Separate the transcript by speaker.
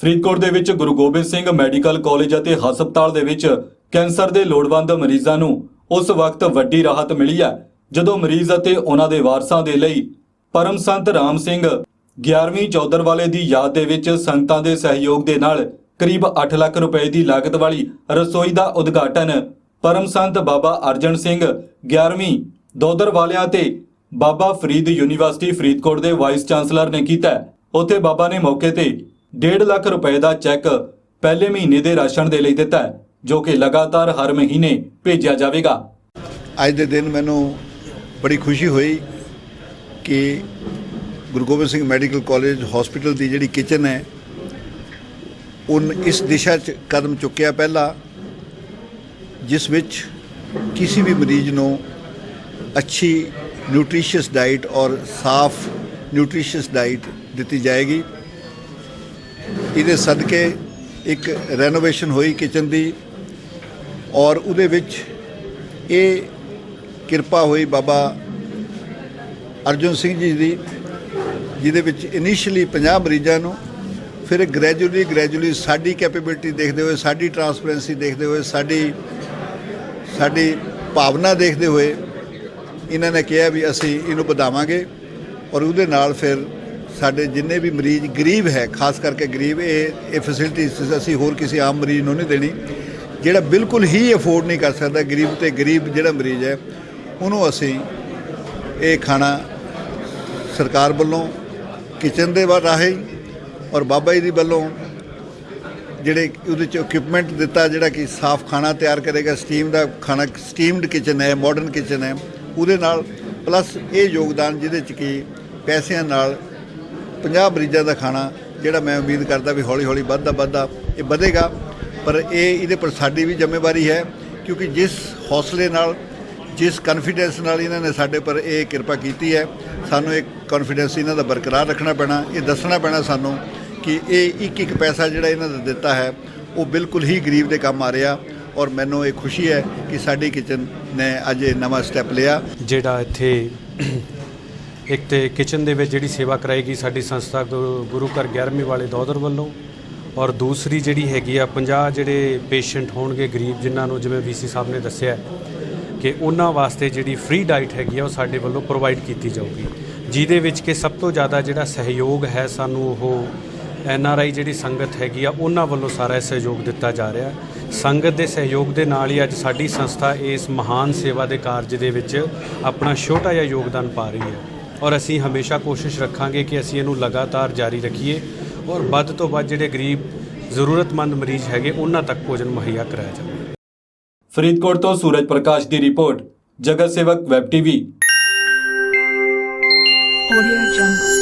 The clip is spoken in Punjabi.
Speaker 1: ਫਰੀਦਕੋਟ ਦੇ ਵਿੱਚ ਗੁਰੂ ਗੋਬਿੰਦ ਸਿੰਘ ਮੈਡੀਕਲ ਕਾਲਜ ਅਤੇ ਹਸਪਤਾਲ ਦੇ ਵਿੱਚ ਕੈਂਸਰ ਦੇ ਲੋੜਵੰਦ ਮਰੀਜ਼ਾਂ ਨੂੰ ਉਸ ਵਕਤ ਵੱਡੀ ਰਾਹਤ ਮਿਲੀ ਹੈ, ਜਦੋਂ ਮਰੀਜ਼ ਅਤੇ ਉਹਨਾਂ ਦੇ ਵਾਰਸਾਂ ਦੇ ਲਈ ਪਰਮ ਸੰਤ ਰਾਮ ਸਿੰਘ 11ਵੀਂ ਚੌਧਰ ਵਾਲੇ ਦੀ ਯਾਦ ਦੇ ਵਿੱਚ ਸੰਗਤਾਂ ਦੇ ਸਹਿਯੋਗ ਦੇ ਨਾਲ ਕਰੀਬ 8 ਲੱਖ ਰੁਪਏ ਦੀ ਲਾਗਤ ਵਾਲੀ ਰਸੋਈ ਦਾ ਉਦਘਾਟਨ ਪਰਮ ਸੰਤ ਬਾਬਾ ਅਰਜਨ ਸਿੰਘ 11ਵੀਂ ਦੋਦਰ ਵਾਲਿਆਂ ਤੇ ਬਾਬਾ ਫਰੀਦ ਯੂਨੀਵਰਸਿਟੀ ਫਰੀਦਕੋਟ ਦੇ ਵਾਈਸ ਚਾਂਸਲਰ ਨੇ ਕੀਤਾ ਉੱਥੇ ਬਾਬਾ ਨੇ ਮੌਕੇ ਤੇ 1.5 ਲੱਖ ਰੁਪਏ ਦਾ ਚੈੱਕ ਪਹਿਲੇ ਮਹੀਨੇ ਦੇ ਰਾਸ਼ਨ ਦੇ ਲਈ ਦਿੱਤਾ ਹੈ, ਜੋ ਕਿ ਲਗਾਤਾਰ ਹਰ ਮਹੀਨੇ ਭੇਜਿਆ ਜਾਵੇਗਾ।
Speaker 2: ਅੱਜ ਦੇ ਦਿਨ ਮੈਨੂੰ ਬੜੀ ਖੁਸ਼ੀ ਹੋਈ ਕਿ Guru Gobind Singh medical college hospital ਦੀ ਜਿਹੜੀ ਕਿਚਨ ਹੈ ਉਹਨ ਇਸ ਦਿਸ਼ਾ 'ਚ ਕਦਮ ਚੁੱਕਿਆ ਪਹਿਲਾ ਜਿਸ ਵਿੱਚ ਕਿਸੇ ਵੀ ਮਰੀਜ਼ ਨੂੰ ਅੱਛੀ ਨਿਊਟ੍ਰੀਸ਼ੀਅਸ ਡਾਈਟ ਔਰ ਸਾਫ਼ ਨਿਊਟ੍ਰੀਸ਼ੀਅਸ ਡਾਈਟ ਦਿੱਤੀ ਜਾਏਗੀ। ਇਹਦੇ ਸਦਕੇ ਇੱਕ ਰੈਨੋਵੇਸ਼ਨ ਹੋਈ ਕਿਚਨ ਦੀ ਔਰ ਉਹਦੇ ਵਿੱਚ ਇਹ ਕਿਰਪਾ ਹੋਈ ਬਾਬਾ ਅਰਜੁਨ ਸਿੰਘ ਜੀ ਦੀ, ਜਿਹਦੇ ਵਿੱਚ ਇਨੀਸ਼ੀਅਲੀ 50 ਮਰੀਜ਼ਾਂ ਨੂੰ, ਫਿਰ ਗ੍ਰੈਜੂਅਲੀ ਗ੍ਰੈਜੂਅਲੀ ਸਾਡੀ ਕੈਪੇਬਿਲਿਟੀ ਦੇਖਦੇ ਹੋਏ, ਸਾਡੀ ਟਰਾਂਸਪੇਰੈਂਸੀ ਦੇਖਦੇ ਹੋਏ, ਸਾਡੀ ਸਾਡੀ ਭਾਵਨਾ ਦੇਖਦੇ ਹੋਏ ਇਹਨਾਂ ਨੇ ਕਿਹਾ ਵੀ ਅਸੀਂ ਇਹਨੂੰ ਵਧਾਵਾਂਗੇ ਔਰ ਉਹਦੇ ਨਾਲ ਫਿਰ ਸਾਡੇ ਜਿੰਨੇ ਵੀ ਮਰੀਜ਼ ਗਰੀਬ ਹੈ, ਖਾਸ ਕਰਕੇ ਗਰੀਬ, ਇਹ ਇਹ ਫੈਸਿਲਿਟੀ ਅਸੀਂ ਹੋਰ ਕਿਸੇ ਆਮ ਮਰੀਜ਼ ਨੂੰ ਨਹੀਂ ਦੇਣੀ। ਜਿਹੜਾ ਬਿਲਕੁਲ ਹੀ ਅਫੋਰਡ ਨਹੀਂ ਕਰ ਸਕਦਾ, ਗਰੀਬ ਤੇ ਗਰੀਬ ਜਿਹੜਾ ਮਰੀਜ਼ ਹੈ, ਉਹਨੂੰ ਅਸੀਂ ਇਹ ਖਾਣਾ ਸਰਕਾਰ ਵੱਲੋਂ, ਕਿਚਨ ਦੇ ਵਾ- ਰਾਹੀਂ ਔਰ ਬਾਬਾ ਜੀ ਦੀ ਵੱਲੋਂ ਜਿਹੜੇ ਉਹਦੇ ਚ ਇਕਵਿਪਮੈਂਟ ਦਿੱਤਾ, ਜਿਹੜਾ ਕਿ ਸਾਫ਼ ਖਾਣਾ ਤਿਆਰ ਕਰੇਗਾ ਸਟੀਮ ਦਾ ਖਾਣਾ ਸਟੀਮਡ ਕਿਚਨ ਹੈ ਮਾਡਰਨ ਕਿਚਨ ਹੈ, ਉਹਦੇ ਨਾਲ ਪਲੱਸ ਇਹ ਯੋਗਦਾਨ ਜਿਹਦੇ ਚ ਕਿ ਪੈਸਿਆਂ ਨਾਲ 50 ਮਰੀਜ਼ਾਂ ਦਾ ਖਾਣਾ ਜਿਹੜਾ ਮੈਂ ਉਮੀਦ ਕਰਦਾ ਵੀ ਹੌਲੀ ਹੌਲੀ ਵੱਧਦਾ ਵੱਧਦਾ ਇਹ ਵਧੇਗਾ। ਪਰ ਇਹ ਇਹਦੇ ਪਰ ਸਾਡੀ ਵੀ ਜ਼ਿੰਮੇਵਾਰੀ ਹੈ ਕਿਉਂਕਿ ਜਿਸ ਹੌਸਲੇ ਨਾਲ, ਜਿਸ ਕੌਨਫੀਡੈਂਸ ਨਾਲ ਇਹਨਾਂ ਨੇ ਸਾਡੇ ਪਰ ਇਹ ਕਿਰਪਾ ਕੀਤੀ ਹੈ, ਸਾਨੂੰ ਇੱਕ ਕੌਨਫੀਡੈਂਸ ਇਹਨਾਂ ਦਾ ਬਰਕਰਾਰ ਰੱਖਣਾ ਪੈਣਾ, ਇਹ ਦੱਸਣਾ ਪੈਣਾ ਸਾਨੂੰ ਕਿ ਇਹ ਇੱਕ ਇੱਕ ਪੈਸਾ ਜਿਹੜਾ ਇਹਨਾਂ ਦਾ ਦਿੱਤਾ ਹੈ, ਉਹ ਬਿਲਕੁਲ ਹੀ ਗਰੀਬ ਦੇ ਕੰਮ ਆ ਰਿਹਾ ਔਰ ਮੈਨੂੰ ਇਹ ਖੁਸ਼ੀ ਹੈ ਕਿ ਸਾਡੀ ਕਿਚਨ ਨੇ ਅੱਜ ਇਹ ਨਵਾਂ ਸਟੈਪ ਲਿਆ।
Speaker 3: ਜਿਹੜਾ ਇੱਥੇ ਇੱਕ ਤੇ ਕਿਚਨ ਦੇ ਵਿੱਚ ਜਿਹੜੀ ਸੇਵਾ ਕਰਾਏਗੀ ਸਾਡੀ ਸੰਸਥਾ ਗੁਰੂ ਗੁਰੂ ਘਰ 11ਵੀਂ ਵਾਲੇ ਦੌਦਰ ਵੱਲੋਂ ਔਰ ਦੂਸਰੀ ਜਿਹੜੀ ਹੈਗੀ ਆ 50 ਜਿਹੜੇ ਪੇਸ਼ੈਂਟ ਹੋਣਗੇ ਗਰੀਬ ਜਿਨ੍ਹਾਂ ਨੂੰ ਜਿਵੇਂ ਵੀਸੀ ਸਾਹਿਬ ਨੇ ਦੱਸਿਆ ਕਿ ਉਹਨਾਂ ਵਾਸਤੇ ਜਿਹੜੀ ਫ੍ਰੀ ਡਾਈਟ ਹੈਗੀ ਆ ਉਹ ਸਾਡੇ ਵੱਲੋਂ ਪ੍ਰੋਵਾਈਡ ਕੀਤੀ ਜਾਊਗੀ। ਜਿਹਦੇ ਵਿੱਚ ਕਿ ਸਭ ਤੋਂ ਜ਼ਿਆਦਾ ਜਿਹੜਾ ਸਹਿਯੋਗ ਹੈ ਸਾਨੂੰ ਉਹ ਐਨ ਆਰ ਆਈ ਜਿਹੜੀ ਸੰਗਤ ਹੈਗੀ ਆ ਉਹਨਾਂ ਵੱਲੋਂ ਸਾਰਾ ਇਹ ਸਹਿਯੋਗ ਦਿੱਤਾ ਜਾ ਰਿਹਾ। ਸੰਗਤ ਦੇ ਸਹਿਯੋਗ ਦੇ ਨਾਲ ਹੀ ਅੱਜ ਸਾਡੀ ਸੰਸਥਾ ਇਸ ਮਹਾਨ ਸੇਵਾ ਦੇ ਕਾਰਜ ਦੇ ਵਿੱਚ ਆਪਣਾ ਛੋਟਾ ਜਿਹਾ ਯੋਗਦਾਨ ਪਾ ਰਹੀ ਹੈ। ਔਰ ਅਸੀਂ ਹਮੇਸ਼ਾ ਕੋਸ਼ਿਸ਼ ਰੱਖਾਂਗੇ ਕਿ ਅਸੀਂ ਇਹਨੂੰ ਲਗਾਤਾਰ ਜਾਰੀ ਰੱਖੀਏ ਔਰ ਵੱਧ ਤੋਂ ਵੱਧ ਜਿਹੜੇ ਗਰੀਬ ਜ਼ਰੂਰਤਮੰਦ ਮਰੀਜ਼ ਹੈਗੇ ਉਹਨਾਂ ਤੱਕ ਭੋਜਨ ਮੁਹੱਈਆ ਕਰਾਇਆ ਜਾਵੇ
Speaker 1: ਫਰੀਦਕੋਟ ਤੋਂ ਸੂਰਜ ਪ੍ਰਕਾਸ਼ ਦੀ ਰਿਪੋਰਟ ਜਗਤ ਸੇਵਕ ਵੈਬ ਟੀਵੀ
Speaker 4: Audio Jungle.